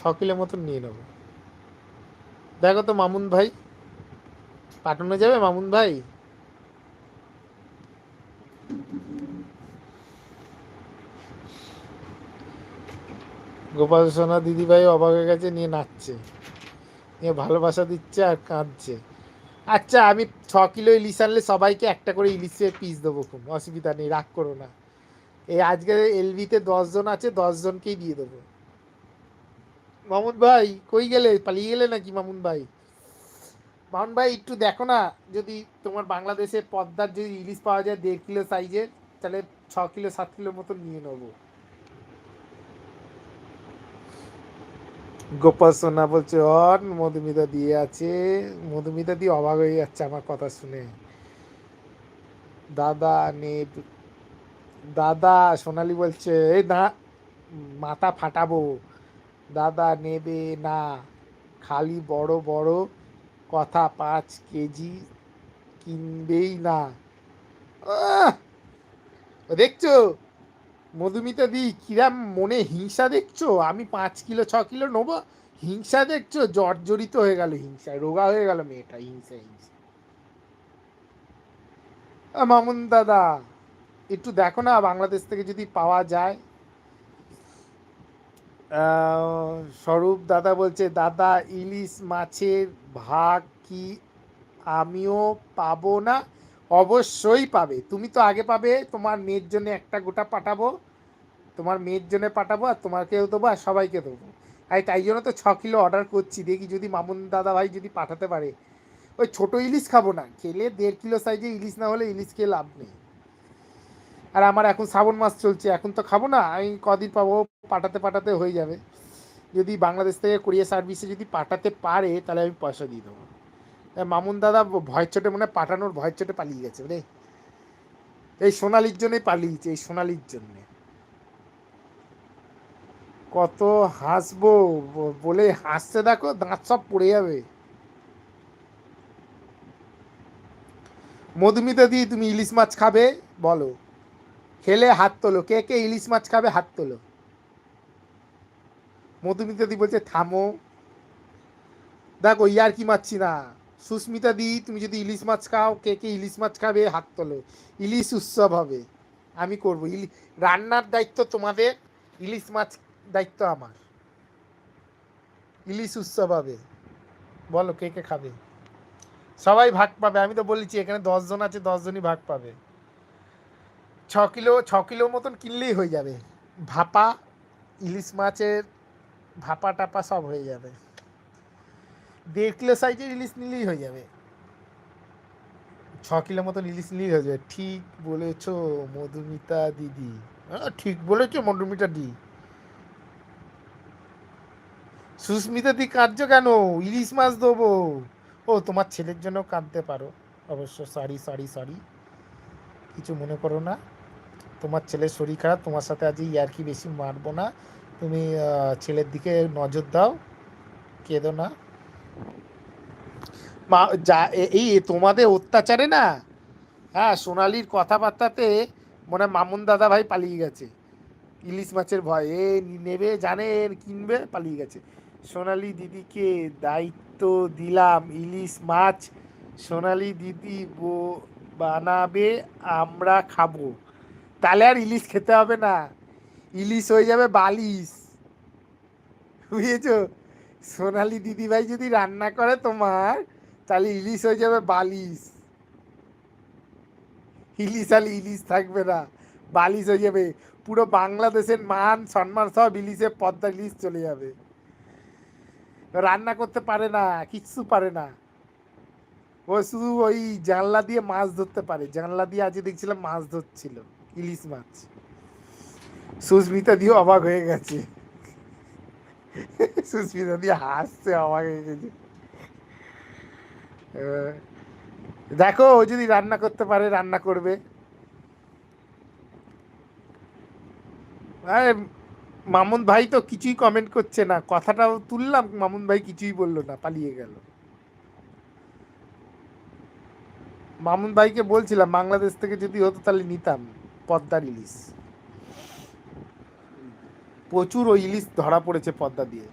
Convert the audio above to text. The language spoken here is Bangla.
ছ কিলো মতন নিয়ে নেব। দেখো তো মামুন ভাই, পাঠানো যাবে মামুন ভাই? গোপাল সোনা দিদিভাই অবাক হয়ে গেছে, নিয়ে নাচছে। নিয়ে ভালোবাসা দিচ্ছে আর কাঁদছে। আচ্ছা আমি ছ কিলো ইলিশ আনলে সবাইকে একটা করে ইলিশের পিস দেবো খুব, অসুবিধা নেই, রাগ করো না। এই আজকে এলবিতে দশজন আছে দশজনকেই দিয়ে দেবো। মামুন ভাই, কই গেলে? পালিয়ে গেলে নাকি মামুন ভাই? মামুন ভাই, একটু দেখো না, যদি তোমার বাংলাদেশে পদ্মার যদি ইলিশ পাওয়া যায় দেড় কিলো সাইজের, তাহলে ছ কিলো, সাত কিলো মতো নিয়ে নেব। গোপাল সোনা বলছে, অন, মধুমিতা দিয়ে আছে। মধুমিতা দিয়ে অবাক হয়ে যাচ্ছে আমার কথা শুনে। দাদা নে, দাদা সোনালি বলছে, এই না, মাথা ফাটাবো। দাদা নেবে না। খালি বড় বড় কথা পাঁচ কেজি কিনবেই না! দেখছ? মধুমিতা দি, কিরাম মনে হিংসা দেখছ? আমি পাঁচ কিলো, ছ কিলো নেব? হিংসা দেখছ? জর্জরিত হয়ে গেল হিংসায় রোগা হয়ে গেল মেয়েটা, হিংসা হিংসা। মামুন দাদা, একটু দেখো না, বাংলাদেশ থেকে যদি পাওয়া যায়। স্বরূপ দাদা বলছে, দাদা, ইলিশ মাছের ভাগ কি আমিও পাবো না? অবশ্যই পাবে। তুমি তো আগে পাবে, তোমার মেয়ের জন্য একটা গোটা পাঠাবো, তোমার মেয়ের জন্য পাঠাবো আর তোমাকেও দেবো আর সবাইকে দেবো। আর তাই জন্য তো ছ কিলো অর্ডার করছি, দেখি যদি মামুন দাদা ভাই যদি পাঠাতে পারে। ওই ছোট ইলিশ খাব না, খেলে দেড় কিলো সাইজে ইলিশ না হলে ইলিশ খেয়ে লাভ নেই। আর আমার এখন শ্রাবণ মাস চলছে, এখন তো খাব না, আমি কদিন পাবো পাঠাতে পাঠাতে হয়ে যাবে। যদি বাংলাদেশ থেকে কোরিয়া সার্ভিসে যদি পাঠাতে পারে, তাহলে আমি পয়সা দিয়ে দেবো। মামুন দাদা ভয় চোটে মনে পাঠানোর ভয় চোটে পালিয়ে গেছে রে এই সোনালির জন্যই পালিয়েছে, এই সোনালির জন্যে। কত হাসবো বলে হাসছে দেখো, দাঁত সব পড়ে যাবে। মধুমিতা দি, তুমি ইলিশ মাছ খাবে, বলো। খেলে হাত তোলো। কে কে ইলিশ মাছ খাবে হাত তোলো। মধুমিতা দি বলছে, থামো। দেখো, ইয়ার কি মারছি না। সুস্মিতা দি, তুমি যদি ইলিশ মাছ খাও, কে কে ইলিশ মাছ খাবে হাত তোলো। ইলিশ উৎসব হবে। আমি করব। ইলি রান্নার দায়িত্ব তোমাদের, ইলিশ মাছ দায়িত্ব আমার। ইলিশ উৎসব হবে। বলো, কে কে খাবে? সবাই ভাগ পাবে। আমি তো বলেছি, এখানে দশজন আছে, দশজনই ভাগ পাবে। ছ কিলো ছ কিলো মতন কিনলেই হয়ে যাবে। ভাপা, ইলিশ মাছের ভাপা টাপা সব হয়ে যাবে। দেড় কিলো সাইজের ইলিশ নিলেই হয়ে যাবে। ছ কিলো মতন ইলিশ নিলেই হয়ে যাবে। ঠিক বলেছ, মধুমিতা দিদি। হ্যাঁ ঠিক বলেছ, মধুমিতা দি। সুস্মিতা দি, কাঁদছো কেন? ইলিশ মাছ দেবো। ও, তোমার ছেলের জন্য কাঁদতে পারো। অবশ্য সরি সরি সরি কিছু মনে করো না। তোমার ছেলের শরীর খারাপ, তোমার সাথে আজ ইয়ার্কি বেশি মারবো না। তুমি ছেলের দিকে নজর দাও, কেঁদো না। মা, যা এই তোমাদের অত্যাচারে না হ্যাঁ সোনালির কথাবার্তাতে মনে হয় মামুন দাদা ভাই পালিয়ে গেছে। ইলিশ মাছের ভয়, এ, নেবে জানে কিনবে, পালিয়ে গেছে। সোনালি দিদিকে দায়িত্ব দিলাম, ইলিশ মাছ সোনালি দিদি বানাবে, আমরা খাব। তাহলে আর ইলিশ খেতে হবে না। ইলিশ হয়ে যাবে বালিশ। বুঝেছ? সোনালি দিদিভাই যদি রান্না করে তোমার, তাহলে ইলিশ হয়ে যাবে বালিশ। ইলিশ আর ইলিশ থাকবে না, বালিশ হয়ে যাবে। পুরো বাংলাদেশের মান, সম্মান সব ইলিশে পদ্মা ইলিশ চলে যাবে। রান্না করতে পারে না, কিচ্ছু পারে না। ও শুধু ওই জানলা দিয়ে মাছ ধরতে পারে। জানলা দিয়ে আজকে দেখছিলাম মাছ ধরছিল। ইলিশ মাছ। সুস্মিতা দিয়ে অবাক হয়ে গেছে। সুস্মিতা দিয়ে হাসছে, অবাক হয়ে গেছে। দেখো, ও যদি রান্না করতে পারে, রান্না করবে। আরে, মামুন ভাই তো কিছুই কমেন্ট করছে না। কথাটাও তুললাম, মামুন ভাই কিছুই বলল না, পালিয়ে গেল। মামুন ভাইকে বলছিলাম, বাংলাদেশ থেকে যদি হতো তাহলে নিতাম। পদ্মার ইলিশ। প্রচুর ওই ইলিশ ধরা পড়েছে পদ্মা দিয়ে।